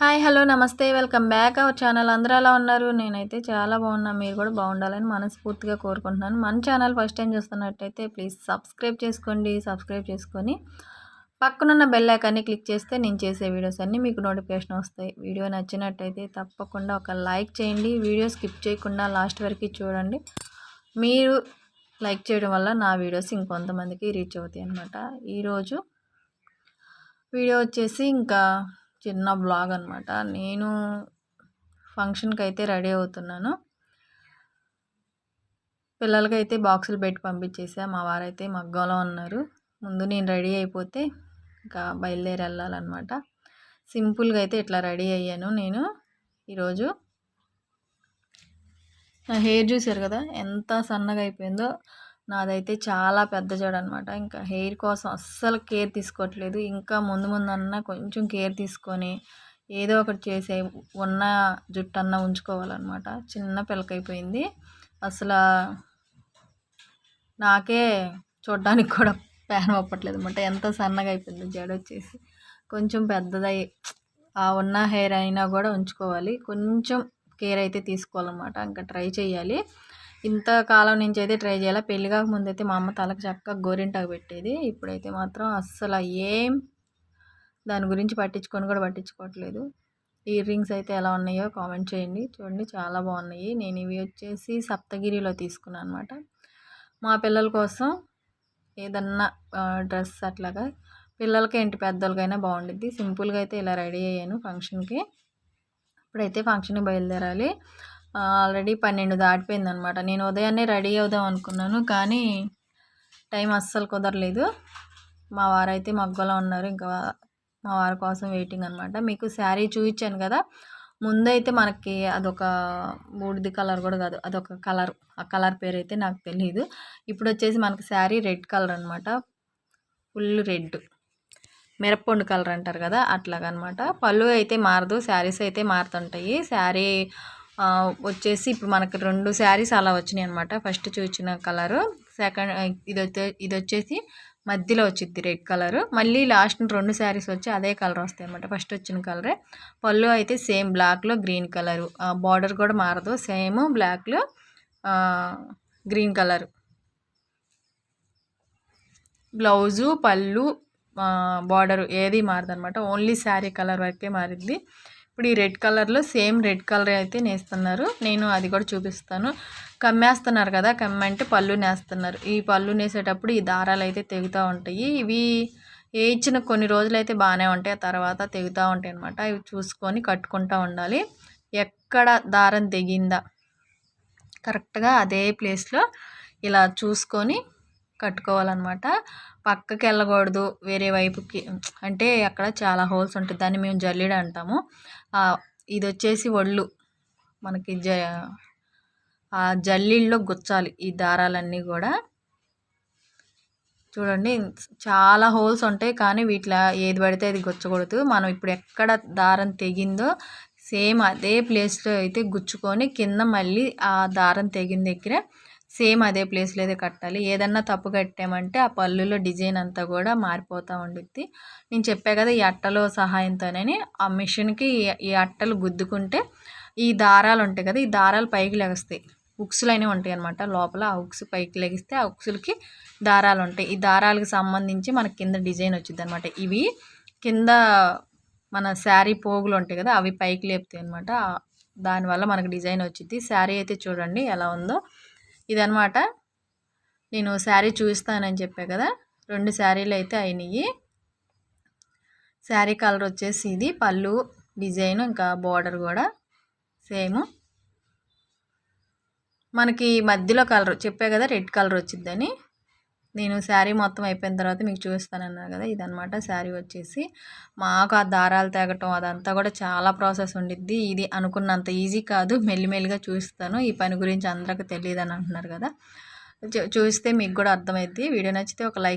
Hi hello నమస్తే welcome back. Our channel అందరూ ఎలా ఉన్నారు? నేనైతే చాలా బాగున్నాను మీరు కూడా బాగుండాలని మనస్ఫూర్తిగా కోరుకుంటున్నాను. మన ఛానల్ ఫస్ట్ టైం చూస్తున్నట్టయితే ప్లీజ్ సబ్స్క్రైబ్ చేసుకోండి. సబ్స్క్రైబ్ చేసుకొని పక్కనున్న బెల్ ఐకాన్ని క్లిక్ చేస్తే నేను చేసే వీడియోస్ అన్నీ మీకు నోటిఫికేషన్ వస్తాయి. వీడియో నచ్చినట్టయితే తప్పకుండా ఒక లైక్ చేయండి. వీడియో స్కిప్ చేయకుండా లాస్ట్ వరకు చూడండి. మీరు లైక్ చేయడం వల్ల నా వీడియోస్ ఇంకొంతమందికి రీచ్ అవుతాయి అనమాట ఈరోజు వీడియో వచ్చేసి ఇంకా చిన్న బ్లాగ్ అనమాట నేను ఫంక్షన్కి అయితే రెడీ అవుతున్నాను. పిల్లలకైతే బాక్సులు పెట్టి పంపించేసా. మా వారైతే మగ్గంలో ఉన్నారు. ముందు నేను రెడీ అయిపోతే ఇంకా బయలుదేరి వెళ్ళాలన్నమాట. సింపుల్గా అయితే ఇట్లా రెడీ అయ్యాను నేను ఈరోజు. నా హెయిర్ చూసారు కదా? ఎంత సన్నగా అయిపోయిందో. నాదైతే చాలా పెద్ద జడ అనమాట ఇంకా హెయిర్ కోసం అస్సలు కేర్ తీసుకోవట్లేదు. ఇంకా ముందు ముందు కొంచెం కేర్ తీసుకొని ఏదో ఒకటి చేసే ఉన్న జుట్టు అన్న ఉంచుకోవాలన్నమాట. చిన్న పిల్లకైపోయింది అసలు నాకే చూడడానికి కూడా ప్యాన్ ఒప్పట్లేదు అనమాట ఎంత సన్నగా అయిపోయింది జడ వచ్చేసి. కొంచెం పెద్దదై ఆ ఉన్న హెయిర్ అయినా కూడా ఉంచుకోవాలి. కొంచెం కేర్ అయితే తీసుకోవాలన్నమాట. ఇంకా ట్రై చేయాలి. ఇంతకాలం నుంచి అయితే ట్రై చేయాలి. పెళ్ళి కాకముందు అయితే మా అమ్మ తలకు చక్కగా గోరింటాకు పెట్టేది. ఇప్పుడైతే మాత్రం అస్సలు ఏం దాని గురించి పట్టించుకొని కూడా పట్టించుకోవట్లేదు. ఇయర్ రింగ్స్ అయితే ఎలా ఉన్నాయో కామెంట్ చేయండి. చూడండి చాలా బాగున్నాయి. నేను ఇవి వచ్చేసి సప్తగిరిలో తీసుకున్నాను అనమాట మా పిల్లల కోసం ఏదన్నా డ్రెస్ అట్లాగా. పిల్లలకి ఏంటి పెద్దలకైనా బాగుండిద్ది. సింపుల్గా అయితే ఇలా రెడీ అయ్యాను ఫంక్షన్కి. ఇప్పుడైతే ఫంక్షన్కి బయలుదేరాలి. ఆల్రెడీ పన్నెండు దాటిపోయింది అనమాట నేను ఉదయాన్నే రెడీ అవుదాం అనుకున్నాను కానీ టైం అస్సలు కుదరలేదు. మా వారైతే మగ్గలో ఉన్నారు ఇంకా మా వారి కోసం వెయిటింగ్ అనమాట మీకు శారీ చూపించాను కదా ముందైతే మనకి అదొక బూడిది కలర్ కూడా కాదు అదొక కలర్. ఆ కలర్ పేరు అయితే నాకు తెలియదు ఇప్పుడు వచ్చేసి మనకి శారీ రెడ్ కలర్ అనమాట ఫుల్ రెడ్. మిరప్పండు కలర్ అంటారు కదా అట్లాగనమాట పళ్ళు అయితే మారదు శారీస్ అయితే మారుతుంటాయి. శారీ వచ్చేసి ఇప్పుడు మనకి రెండు శారీస్ అలా వచ్చినాయి అనమాట ఫస్ట్ చూసిన కలరు సెకండ్ ఇది ఇది వచ్చేసి మధ్యలో వచ్చింది రెడ్ కలర్. మళ్ళీ లాస్ట్ రెండు శారీస్ వచ్చి అదే కలర్ వస్తాయి అనమాట ఫస్ట్ వచ్చిన కలరే. పళ్ళు అయితే సేమ్ బ్లాక్లో గ్రీన్ కలరు. బార్డర్ కూడా మారదు. సేమ్ బ్లాక్లో గ్రీన్ కలర్. బ్లౌజు పళ్ళు బార్డర్ ఏది మారదనమాట ఓన్లీ శారీ కలర్ వరకే మారింది. ఇప్పుడు ఈ రెడ్ కలర్లో సేమ్ రెడ్ కలర్ అయితే నేస్తున్నారు. నేను అది కూడా చూపిస్తాను. కమ్మేస్తున్నారు కదా కమ్మంటే పళ్ళు నేస్తున్నారు. ఈ పళ్ళు నేసేటప్పుడు ఈ దారాలు అయితే తెగుతూ ఉంటాయి. ఇవి వేయించిన కొన్ని రోజులు అయితే బాగానే ఉంటాయి. ఆ తర్వాత తెగుతూ ఉంటాయి అనమాట ఇవి చూసుకొని కట్టుకుంటూ ఉండాలి. ఎక్కడ దారం తెగిందా కరెక్ట్గా అదే ప్లేస్లో ఇలా చూసుకొని కట్టుకోవాలన్నమాట. పక్కకి వెళ్ళకూడదు. వేరే వైపుకి అంటే అక్కడ చాలా హోల్స్ ఉంటుంది దాన్ని మేము జల్లిడ అంటాము. ఇది వచ్చేసి ఒళ్ళు. మనకి జ ఆ జల్లీల్లో గుచ్చాలి ఈ దారాలన్నీ కూడా. చూడండి చాలా హోల్స్ ఉంటాయి కానీ వీటిలో ఏది పడితే అది గుచ్చకూడదు. మనం ఇప్పుడు ఎక్కడ దారం తెగిందో సేమ్ అదే ప్లేస్లో అయితే గుచ్చుకొని కింద మళ్ళీ ఆ దారం తెగిన దగ్గర సేమ్ అదే ప్లేస్లో అయితే కట్టాలి. ఏదన్నా తప్పు కట్టామంటే ఆ పళ్ళులో డిజైన్ అంతా కూడా మారిపోతూ ఉండిద్ది. నేను చెప్పా కదా ఈ అట్టలో సహాయంతోనే ఆ మిషన్కి ఈ అట్టలు గుద్దుకుంటే ఈ దారాలు ఉంటాయి కదా ఈ దారాలు పైకి లెగస్తాయి. ఉక్సులు అనేవి ఉంటాయి అనమాట లోపల ఆ ఉక్స్ పైకి లెగిస్తే ఆ ఉక్సులకి దారాలు ఉంటాయి. ఈ దారాలకు సంబంధించి మనకి కింద డిజైన్ వచ్చింది అనమాట ఇవి కింద మన శారీ పోగులు ఉంటాయి కదా అవి పైకి లేపుతాయి అనమాట దానివల్ల మనకు డిజైన్ వచ్చింది శారీ అయితే చూడండి ఎలా ఉందో. ఇదనమాట నేను శారీ చూపిస్తానని చెప్పా కదా రెండు శారీలు అయితే అయినాయి శారీ కలర్ వచ్చేసి ఇది పళ్ళు డిజైన్ ఇంకా బార్డర్ కూడా సేమ్. మనకి మధ్యలో కలర్ చెప్పా కదా రెడ్ కలర్ వచ్చిద్దని. నేను శారీ మొత్తం అయిపోయిన తర్వాత మీకు చూపిస్తానన్నాను కదా ఇదనమాట శారీ వచ్చేసి. మాకు ఆ దారాలు తేగటం అదంతా కూడా చాలా ప్రాసెస్ ఉండిద్ది. ఇది అనుకున్నంత ఈజీ కాదు మెల్లిమెల్లిగా చూస్తాను ఈ పని గురించి అందరికి తెలియదు అని అంటున్నారు కదా. చూస్తే మీకు కూడా అర్థమైద్ది. వీడియో నచ్చితే ఒక లైక్